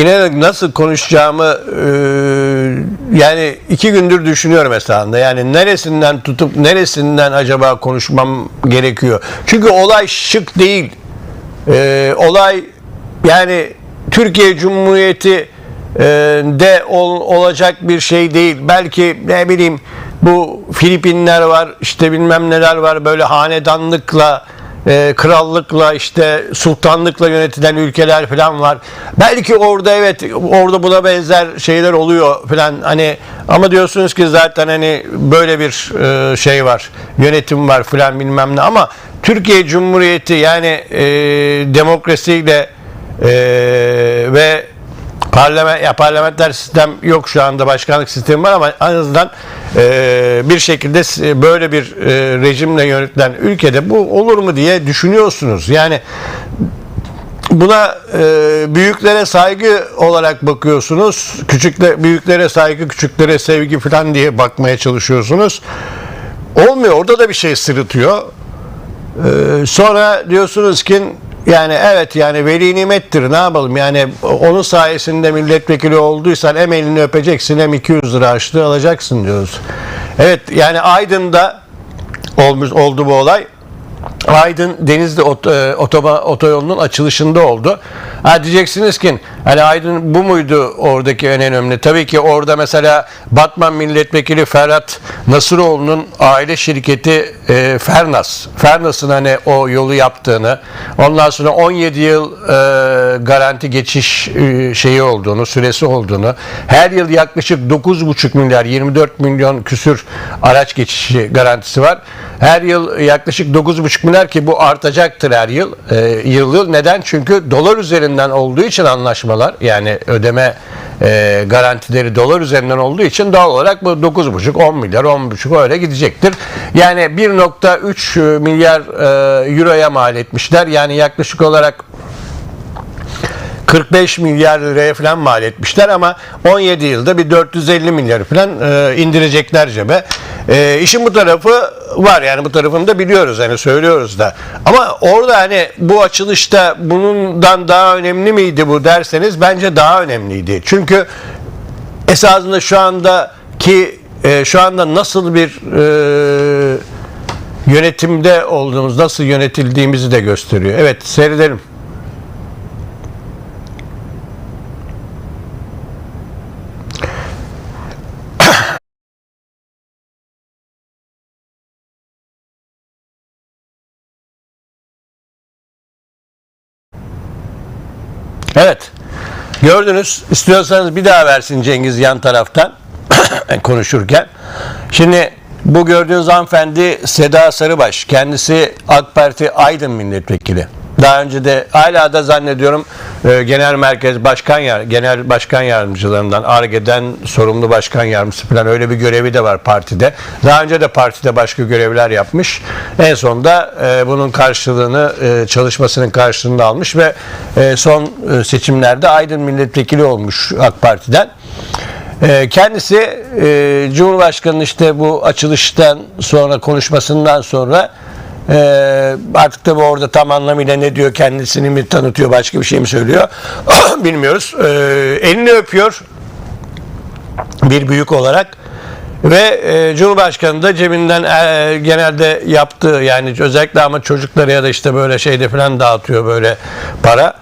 inanın nasıl konuşacağımı e, yani iki gündür düşünüyorum esasında. Yani neresinden tutup neresinden acaba konuşmam gerekiyor. Çünkü olay şık değil. E, olay yani Türkiye Cumhuriyeti e, de ol- olacak bir şey değil. Belki ne bileyim bu Filipinler var işte bilmem neler var böyle hanedanlıkla e, krallıkla işte sultanlıkla yönetilen ülkeler falan var. Belki orada evet orada buna benzer şeyler oluyor falan hani ama diyorsunuz ki zaten hani böyle bir e, şey var yönetim var falan bilmem ne ama Türkiye Cumhuriyeti yani e, demokrasiyle e, ve Parlament, ya parlamenter sistem yok şu anda başkanlık sistemi var ama en azından e, bir şekilde s- böyle bir e, rejimle yönetilen ülkede bu olur mu diye düşünüyorsunuz. Yani buna e, büyüklere saygı olarak bakıyorsunuz. Küçükle büyüklere saygı, küçüklere sevgi falan diye bakmaya çalışıyorsunuz. Olmuyor. Orada da bir şey sırıtıyor. Ee, sonra diyorsunuz ki yani evet yani veli nimettir ne yapalım yani onun sayesinde milletvekili olduysan hem elini öpeceksin hem 200 lira harçlığı alacaksın diyoruz. Evet yani Aydın'da olmuş oldu bu olay. Aydın Denizli ot, e, otoba, otoyolunun açılışında oldu. Ha diyeceksiniz ki hani Aydın bu muydu oradaki en önemli? Tabii ki orada mesela Batman Milletvekili Ferhat Nasıroğlu'nun aile şirketi e, Fernas. Fernas'ın hani o yolu yaptığını, ondan sonra 17 yıl e, garanti geçiş e, şeyi olduğunu, süresi olduğunu, her yıl yaklaşık 9,5 milyar 24 milyon küsür araç geçişi garantisi var. Her yıl yaklaşık 9,5 milyar ki bu artacaktır her yıl. E, yıl yıl. Neden? Çünkü dolar üzerinden olduğu için anlaşmalar yani ödeme e, garantileri dolar üzerinden olduğu için doğal olarak bu 9,5 10 milyar 10,5 öyle gidecektir. Yani 1,3 milyar e, euroya mal etmişler. Yani yaklaşık olarak 45 milyar liraya falan mal etmişler ama 17 yılda bir 450 milyar falan e, indirecekler cebe. E, işin bu tarafı var yani bu tarafını da biliyoruz hani söylüyoruz da. Ama orada hani bu açılışta bundan daha önemli miydi bu derseniz bence daha önemliydi. Çünkü esasında şu andaki e, şu anda nasıl bir e, yönetimde olduğumuz, nasıl yönetildiğimizi de gösteriyor. Evet seyredelim. Evet. Gördünüz. İstiyorsanız bir daha versin Cengiz yan taraftan konuşurken. Şimdi bu gördüğünüz hanımefendi Seda Sarıbaş. Kendisi AK Parti Aydın Milletvekili. Daha önce de hala da zannediyorum e, Genel Merkez Başkan Yar Genel Başkan Yardımcılarından ARGE'den sorumlu başkan yardımcısı falan öyle bir görevi de var partide. Daha önce de partide başka görevler yapmış. En sonunda e, bunun karşılığını e, çalışmasının karşılığını almış ve e, son e, seçimlerde Aydın Milletvekili olmuş AK Parti'den. E, Kendisi e, Cumhurbaşkanı'nın işte bu açılıştan sonra konuşmasından sonra e, artık tabi orada tam anlamıyla ne diyor kendisini mi tanıtıyor başka bir şey mi söylüyor bilmiyoruz. E, elini öpüyor bir büyük olarak ve e, Cumhurbaşkanı da cebinden e, genelde yaptığı yani özellikle ama çocuklara ya da işte böyle şeyde falan dağıtıyor böyle para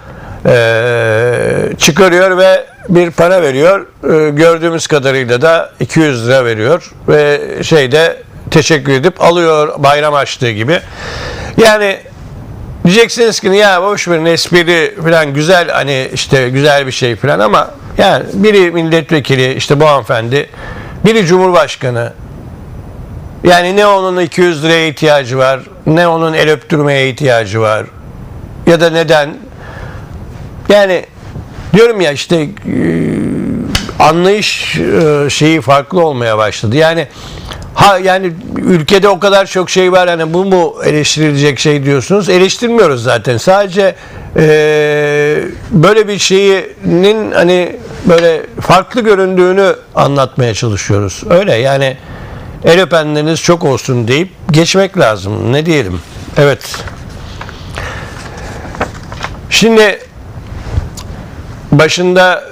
E, çıkarıyor ve bir para veriyor. E, gördüğümüz kadarıyla da 200 lira veriyor ve şeyde teşekkür edip alıyor bayram açtığı gibi. Yani Diyeceksiniz ki ya boş verin espri falan güzel hani işte güzel bir şey falan ama yani biri milletvekili işte bu hanımefendi biri cumhurbaşkanı yani ne onun 200 liraya ihtiyacı var ne onun el öptürmeye ihtiyacı var ya da neden yani diyorum ya işte e, anlayış e, şeyi farklı olmaya başladı. Yani ha yani ülkede o kadar çok şey var hani bu mu eleştirilecek şey diyorsunuz. Eleştirmiyoruz zaten. Sadece e, böyle bir şeyinin hani böyle farklı göründüğünü anlatmaya çalışıyoruz. Öyle yani el öpenleriniz çok olsun deyip geçmek lazım. Ne diyelim? Evet. Şimdi başında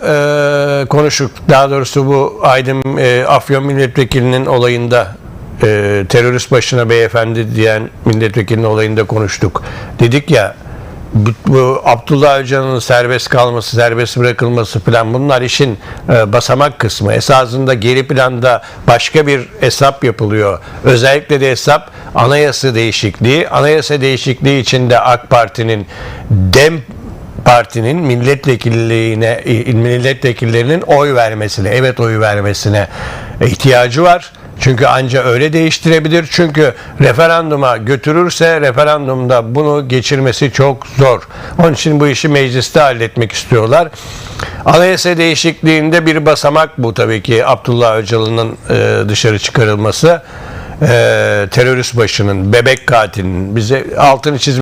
e, konuştuk. Daha doğrusu bu Aydın e, Afyon milletvekilinin olayında e, terörist başına beyefendi diyen milletvekilinin olayında konuştuk. Dedik ya bu, bu Abdullah Öcalan'ın serbest kalması, serbest bırakılması falan bunlar işin e, basamak kısmı. Esasında geri planda başka bir hesap yapılıyor. Özellikle de hesap anayasa değişikliği. Anayasa değişikliği içinde AK Parti'nin dem partinin milletvekilliğine milletvekillerinin oy vermesine, evet oyu vermesine ihtiyacı var. Çünkü anca öyle değiştirebilir. Çünkü referanduma götürürse referandumda bunu geçirmesi çok zor. Onun için bu işi mecliste halletmek istiyorlar. Anayasa değişikliğinde bir basamak bu tabii ki Abdullah Öcalan'ın e, dışarı çıkarılması. E, terörist başının, bebek katilinin bize altını çizmek